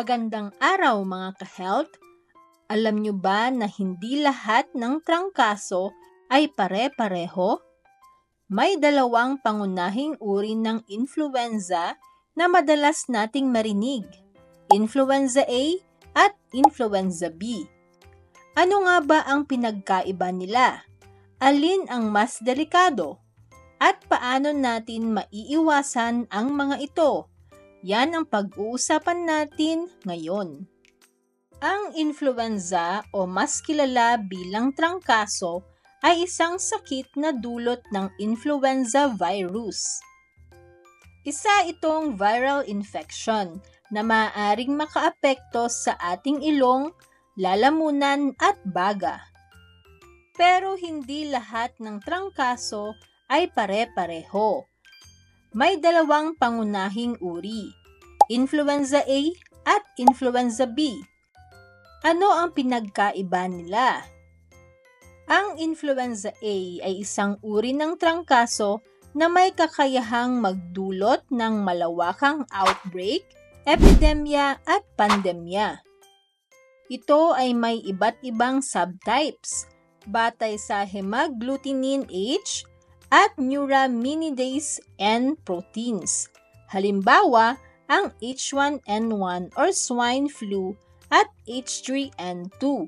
Magandang araw mga ka-health! Alam nyo ba na hindi lahat ng trangkaso ay pare-pareho? May dalawang pangunahing uri ng influenza na madalas nating marinig, influenza A at influenza B. Ano nga ba ang pinagkaiba nila? Alin ang mas delikado? At paano natin maiiwasan ang mga ito? Yan ang pag-uusapan natin ngayon. Ang influenza o mas kilala bilang trangkaso ay isang sakit na dulot ng influenza virus. Isa itong viral infection na maaaring makaapekto sa ating ilong, lalamunan at baga. Pero hindi lahat ng trangkaso ay pare-pareho may dalawang pangunahing uri, influenza A at influenza B. Ano ang pinagkaiba nila? Ang influenza A ay isang uri ng trangkaso na may kakayahang magdulot ng malawakang outbreak, epidemya at pandemya. Ito ay may iba't ibang subtypes batay sa hemagglutinin H at neuraminidase N proteins. Halimbawa, ang H1N1 or swine flu at H3N2.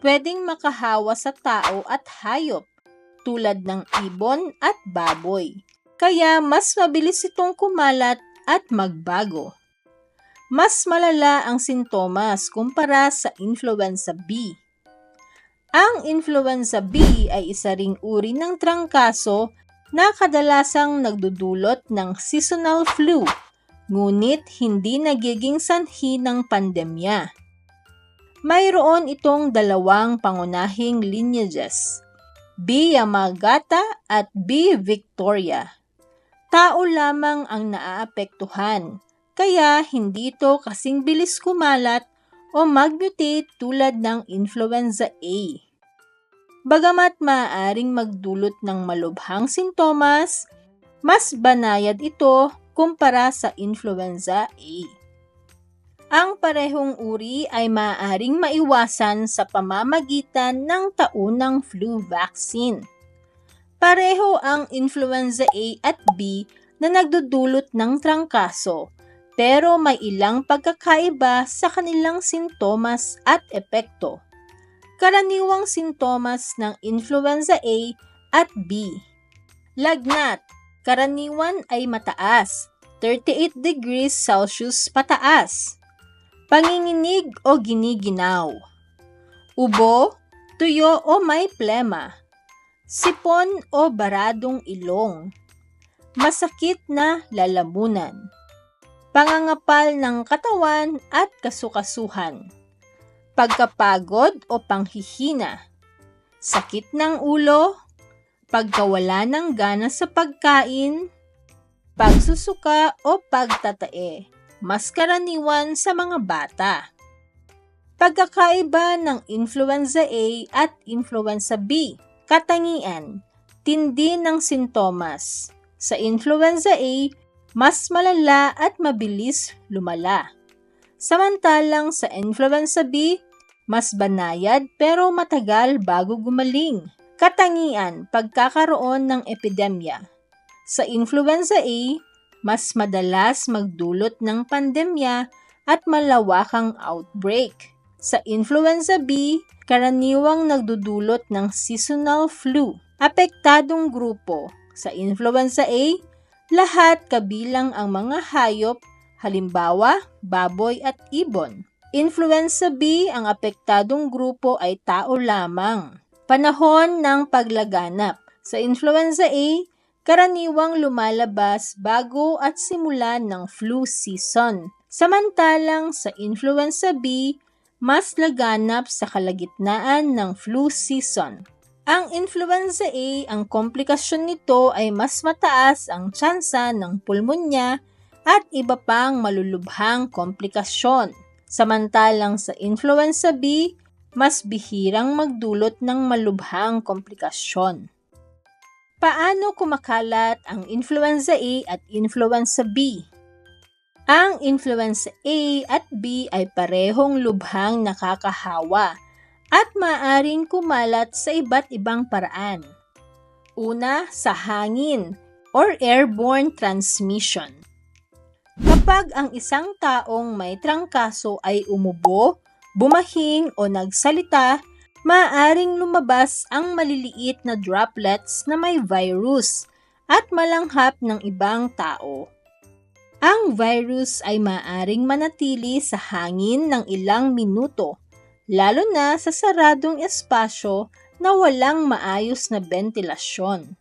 Pwedeng makahawa sa tao at hayop tulad ng ibon at baboy. Kaya mas mabilis itong kumalat at magbago. Mas malala ang sintomas kumpara sa influenza B ang influenza B ay isa ring uri ng trangkaso na kadalasang nagdudulot ng seasonal flu, ngunit hindi nagiging sanhi ng pandemya. Mayroon itong dalawang pangunahing lineages, B. Yamagata at B. Victoria. Tao lamang ang naaapektuhan, kaya hindi ito kasing bilis kumalat o mag-mutate tulad ng influenza A. Bagamat maaaring magdulot ng malubhang sintomas, mas banayad ito kumpara sa influenza A. Ang parehong uri ay maaaring maiwasan sa pamamagitan ng taunang flu vaccine. Pareho ang influenza A at B na nagdudulot ng trangkaso, pero may ilang pagkakaiba sa kanilang sintomas at epekto karaniwang sintomas ng influenza A at B. Lagnat, karaniwan ay mataas, 38 degrees Celsius pataas. Panginginig o giniginaw. Ubo, tuyo o may plema. Sipon o baradong ilong. Masakit na lalamunan. Pangangapal ng katawan at kasukasuhan. Pagkapagod o panghihina, sakit ng ulo, pagkawala ng gana sa pagkain, pagsusuka o pagtatae, mas karaniwan sa mga bata. Pagkakaiba ng influenza A at influenza B, katangian, tindi ng sintomas. Sa influenza A, mas malala at mabilis lumala. Samantalang sa influenza B, mas banayad pero matagal bago gumaling. Katangian, pagkakaroon ng epidemya. Sa influenza A, mas madalas magdulot ng pandemya at malawakang outbreak. Sa influenza B, karaniwang nagdudulot ng seasonal flu. Apektadong grupo. Sa influenza A, lahat kabilang ang mga hayop halimbawa baboy at ibon. Influenza B, ang apektadong grupo ay tao lamang. Panahon ng paglaganap. Sa influenza A, karaniwang lumalabas bago at simula ng flu season. Samantalang sa influenza B, mas laganap sa kalagitnaan ng flu season. Ang influenza A, ang komplikasyon nito ay mas mataas ang tsansa ng pulmonya at iba pang malulubhang komplikasyon. Samantalang sa influenza B, mas bihirang magdulot ng malubhang komplikasyon. Paano kumakalat ang influenza A at influenza B? Ang influenza A at B ay parehong lubhang nakakahawa at maaring kumalat sa iba't ibang paraan. Una, sa hangin or airborne transmission. Kapag ang isang taong may trangkaso ay umubo, bumahing o nagsalita, maaring lumabas ang maliliit na droplets na may virus at malanghap ng ibang tao. Ang virus ay maaring manatili sa hangin ng ilang minuto, lalo na sa saradong espasyo na walang maayos na bentilasyon.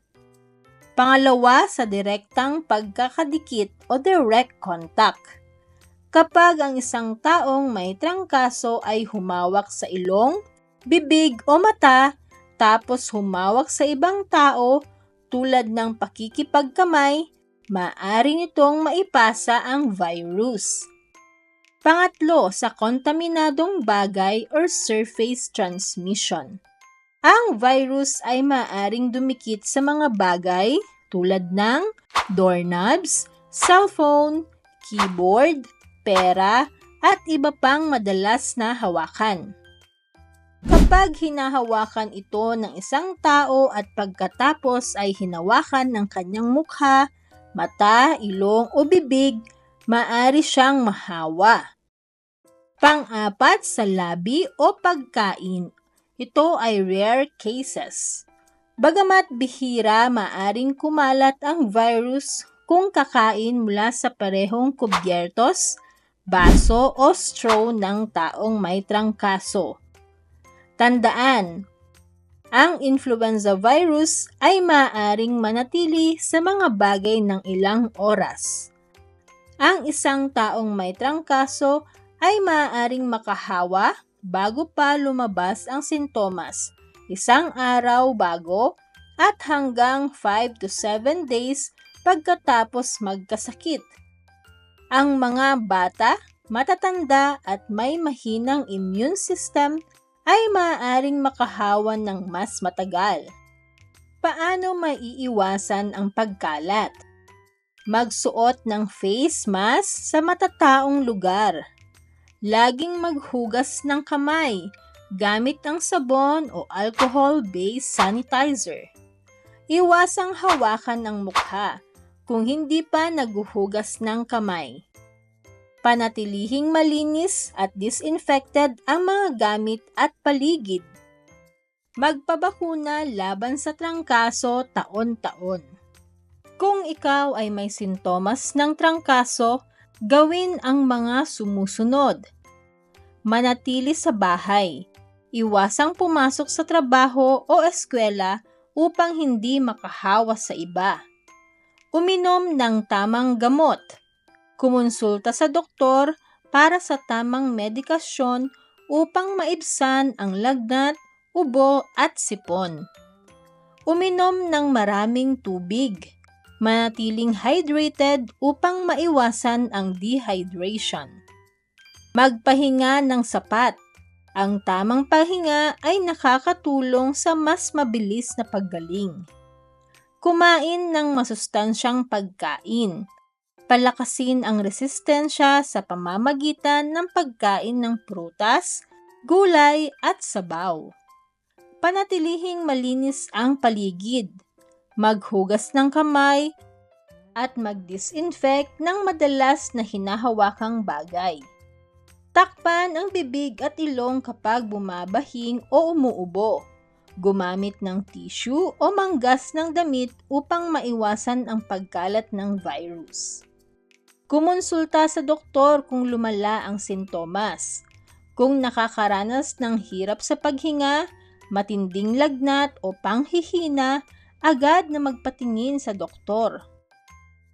Pangalawa sa direktang pagkakadikit o direct contact. Kapag ang isang taong may trangkaso ay humawak sa ilong, bibig o mata, tapos humawak sa ibang tao tulad ng pakikipagkamay, maaari nitong maipasa ang virus. Pangatlo, sa kontaminadong bagay or surface transmission. Ang virus ay maaring dumikit sa mga bagay tulad ng doorknobs, cellphone, keyboard, pera, at iba pang madalas na hawakan. Kapag hinahawakan ito ng isang tao at pagkatapos ay hinawakan ng kanyang mukha, mata, ilong o bibig, maari siyang mahawa. Pang-apat sa labi o pagkain ito ay rare cases. Bagamat bihira, maaring kumalat ang virus kung kakain mula sa parehong kubyertos, baso o straw ng taong may trangkaso. Tandaan, ang influenza virus ay maaaring manatili sa mga bagay ng ilang oras. Ang isang taong may trangkaso ay maaaring makahawa, bago pa lumabas ang sintomas, isang araw bago at hanggang 5 to 7 days pagkatapos magkasakit. Ang mga bata, matatanda at may mahinang immune system ay maaaring makahawan ng mas matagal. Paano maiiwasan ang pagkalat? Magsuot ng face mask sa matataong lugar Laging maghugas ng kamay gamit ang sabon o alcohol-based sanitizer. Iwasang hawakan ng mukha kung hindi pa naguhugas ng kamay. Panatilihing malinis at disinfected ang mga gamit at paligid. Magpabakuna laban sa trangkaso taon-taon. Kung ikaw ay may sintomas ng trangkaso, Gawin ang mga sumusunod. Manatili sa bahay. Iwasang pumasok sa trabaho o eskwela upang hindi makahawa sa iba. Uminom ng tamang gamot. Kumonsulta sa doktor para sa tamang medikasyon upang maibsan ang lagnat, ubo at sipon. Uminom ng maraming tubig manatiling hydrated upang maiwasan ang dehydration. Magpahinga ng sapat. Ang tamang pahinga ay nakakatulong sa mas mabilis na paggaling. Kumain ng masustansyang pagkain. Palakasin ang resistensya sa pamamagitan ng pagkain ng prutas, gulay at sabaw. Panatilihing malinis ang paligid maghugas ng kamay, at mag-disinfect ng madalas na hinahawakang bagay. Takpan ang bibig at ilong kapag bumabahing o umuubo. Gumamit ng tissue o manggas ng damit upang maiwasan ang pagkalat ng virus. Kumonsulta sa doktor kung lumala ang sintomas. Kung nakakaranas ng hirap sa paghinga, matinding lagnat o panghihina, agad na magpatingin sa doktor.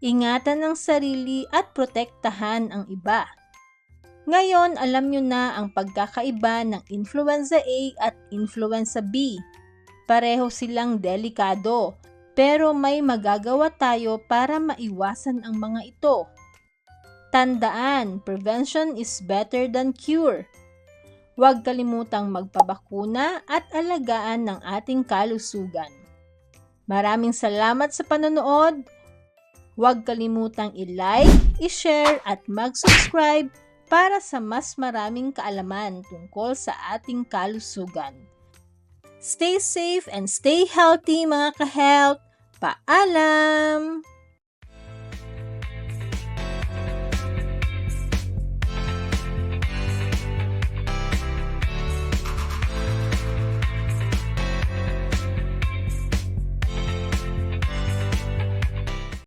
Ingatan ang sarili at protektahan ang iba. Ngayon, alam nyo na ang pagkakaiba ng influenza A at influenza B. Pareho silang delikado, pero may magagawa tayo para maiwasan ang mga ito. Tandaan, prevention is better than cure. Huwag kalimutang magpabakuna at alagaan ng ating kalusugan. Maraming salamat sa panonood. Huwag kalimutang i-like, i-share at mag-subscribe para sa mas maraming kaalaman tungkol sa ating kalusugan. Stay safe and stay healthy mga ka-health. Paalam!